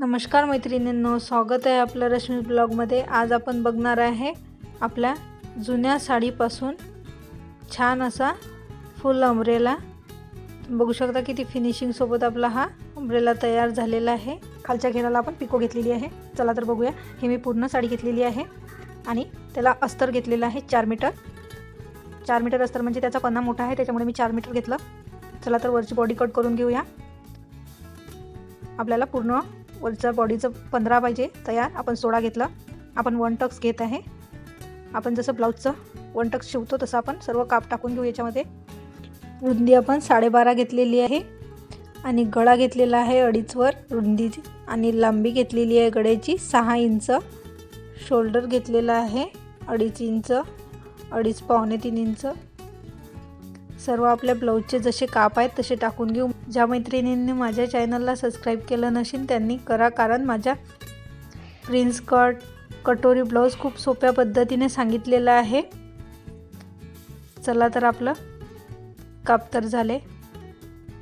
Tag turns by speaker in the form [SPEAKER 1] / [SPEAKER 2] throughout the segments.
[SPEAKER 1] नमस्कार मैत्रिणींनो स्वागत आहे आपल्या रश्मी ब्लॉगमध्ये. आज आपण बघणार आहे आपल्या जुन्या साडीपासून छान असा फुल अम्ब्रेला बघू शकता किती फिनिशिंगसोबत आपला हा अम्ब्रेला तयार झालेला आहे. खालच्या घेराला आपण पिको घेतलेली आहे. चला तर बघूया. हे मी पूर्ण साडी घेतलेली आहे आणि त्याला अस्तर घेतलेलं आहे चार मीटर चार मीटर अस्तर म्हणजे त्याचा पन्ना मोठा आहे त्याच्यामुळे मी चार मीटर घेतलं. चला तर वरची बॉडी कट करून घेऊया. आपल्याला पूर्ण वरच्या बॉडीचं पंधरा पाहिजे. तयार. आपण सोळा घेतला. आपण वन टक्स घेत आहे. आपण जसं ब्लाऊजचं वन टक्स शिवतो तसं आपण सर्व काप टाकून घेऊ याच्यामध्ये. रुंदी आपण साडेबारा घेतलेली आहे. आणि गळा घेतलेला आहे अडीचवर रुंदीची. आणि लांबी घेतलेली आहे गळ्याची सहा इंच. शोल्डर घेतलेला आहे अडीच इंच. अडीच पावणे तीन इंच. सर्व आपल्या ब्लाऊजचे जसे काप आहेत तसे टाकून घेऊ. ज्या मैत्रिणींनी माझ्या चॅनलला सबस्क्राईब केलं नसेल त्यांनी करा. कारण माझ्या प्रिन्स कट कटोरी ब्लाऊज खूप सोप्या पद्धतीने सांगितलेलं आहे. चला तर आपलं काप तर झाले.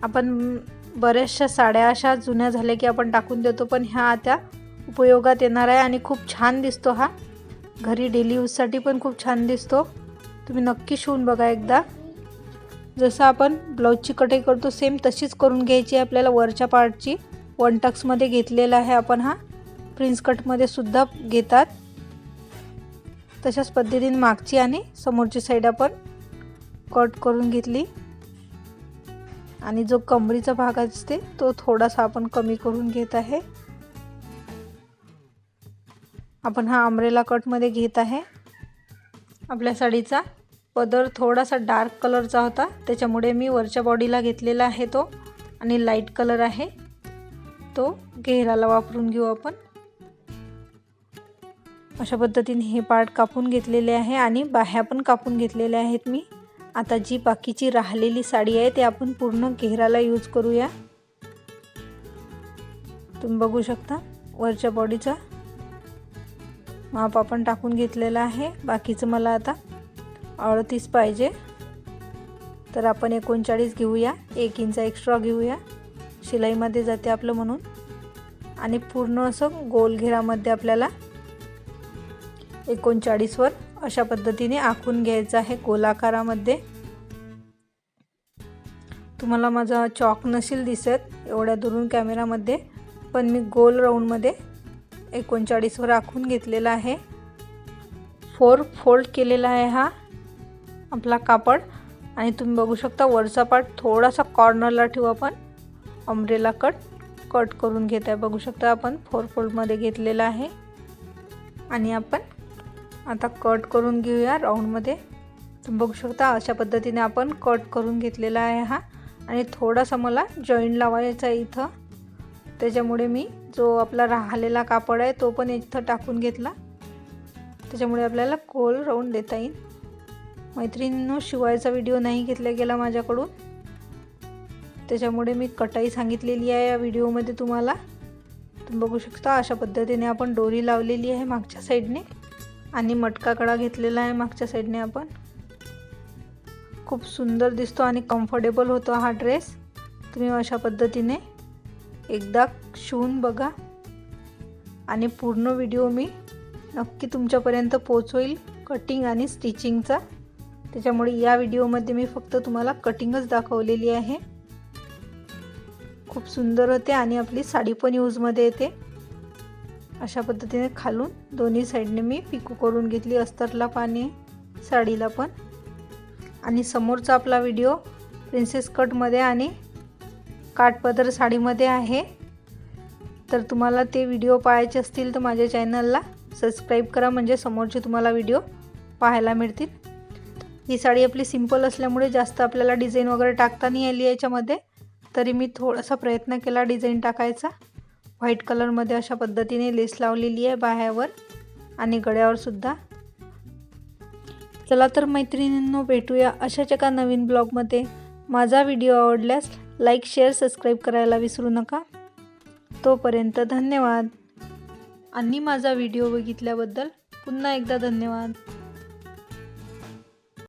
[SPEAKER 1] आपण बऱ्याचशा साड्या अशा जुन्या झाल्या की आपण टाकून देतो पण ह्या आता उपयोगात येणार आहे आणि खूप छान दिसतो हा. घरी डेली यूजसाठी पण खूप छान दिसतो. तुम्ही नक्की शिवून बघा एकदा. जसं आपण ब्लाऊजची कटाई करतो सेम तशीच करून घ्यायची आहे आपल्याला वरच्या पार्टची वन टक्समध्ये घेतलेला आहे आपण हा. प्रिन्स कटमध्ये सुद्धा घेतात. तशाच पद्धतीने मागची आणि समोरची साईड आपण कट करून घेतली. आणि जो कमरीचा भाग असते तो थोडासा आपण कमी करून घेत आहे. आपण हा अमरेला कटमध्ये घेत आहे. आपल्या साडीचा पदर थोडासा डार्क कलरचा होता. त्याच्यामुळे मी वरच्या बॉडीला घेतलेला आहे तो आणि लाइट कलर आहे. तो घेराला वापरून घेऊ आपण. अशा पद्धतीने हे पार्ट कापून घेतलेले आहे आणि बाह्या पण कापून घेतलेल्या आहेत मी. आता जी बाकीची राहिलेली साडी आहे ते आपण पूर्ण घेराला यूज करूया. तुम्ही बघू शकता वरच्या बॉडीचा माप आपण टाकून घेतलेला आहे. बाकीचं मला आता अडतीस पाहिजे. तर आपण एकोणचाळीस घेऊया. एक इंच एक्स्ट्रा घेऊया. शिलाईमध्ये जाते आपलं म्हणून. आणि पूर्ण असं गोल घेरामध्ये आपल्याला एकोणचाळीसवर अशा पद्धतीने आखून घ्यायचं आहे गोलाकारामध्ये. तुम्हाला माझा चॉक नसेल दिसत. एवढ्या दुरून कॅमेरामध्ये पण मी गोल राऊंडमध्ये एकोणचाळीसवर आखून घेतलेला आहे. फोर फोल्ड केलेला आहे हा. आपला कापड आणि तुम्ही बघू शकता वरचा पार्ट थोडासा कॉर्नरला ठेवू आपण. अमरेला कट कट करून घेत आहे. बघू शकता आपण फोर फोल्डमध्ये घेतलेला आहे. आणि आपण आता कट करून घेऊया राऊंडमध्ये तुम्ही बघू शकता अशा पद्धतीने आपण कट करून घेतलेला आहे हा. आणि थोडासा मला जॉईंट लावायचा आहे इथं. त्याच्यामुळे मी जो आपला राहिलेला कापड आहे तो पण इथं टाकून घेतला. त्याच्यामुळे आपल्याला गोल राऊंड देता येईल. मैत्रिणींनो शिवायचा व्हिडिओ नाही घेतला गेला माझ्याकडून. त्याच्यामुळे मी कटाई सांगितलेली आहे या व्हिडिओमध्ये तुम्हाला. तुम्ही बघू शकता अशा पद्धतीने आपण दोरी लावलेली आहे मागच्या साईडने आणि मटका कडा घेतलेला आहे मागच्या साईडने आपण. खूप सुंदर दिसतो आणि कम्फर्टेबल होतो हा ड्रेस तुम्ही अशा पद्धतीने एकदा शिवून बघा. आणि पूर्ण व्हिडिओ मी नक्की तुमच्यापर्यंत पोचवेल कटिंग आणि स्टिचिंगचा त्याच्यामुळे या व्हिडिओमध्ये मी फक्त तुम्हाला कटिंगच दाखवलेली आहे. खूप सुंदर होते आणि आपली साडी पण यूजमध्ये येते. अशा पद्धतीने खालून दोन्ही साईडने मी पिको करून घेतली अस्तरला पाणी साडीला पण. आणि समोरचा आपला व्हिडिओ प्रिन्सेस कटमध्ये आणि काठपदर साडीमध्ये आहे. तर तुम्हाला ते व्हिडिओ पाहायचे असतील तर माझ्या चॅनलला सबस्क्राईब करा. म्हणजे समोरचे तुम्हाला व्हिडिओ पाहायला मिळतील. ही साडी आपली सिंपल असल्यामुळे जास्त आपल्याला डिझाईन वगैरे टाकता नाही आली याच्यामध्ये. तरी मी थोडासा प्रयत्न केला डिझाईन टाकायचा. व्हाईट कलरमध्ये अशा पद्धतीने लेस लावलेली आहे बाह्यावर आणि गळ्यावरसुद्धा चला तर मैत्रिणींनो भेटूया अशाच एका नवीन ब्लॉगमध्ये माझा व्हिडिओ आवडल्यास लाईक शेअर सबस्क्राईब करायला विसरू नका. तोपर्यंत धन्यवाद. आणि माझा व्हिडिओ बघितल्याबद्दल पुन्हा एकदा धन्यवाद.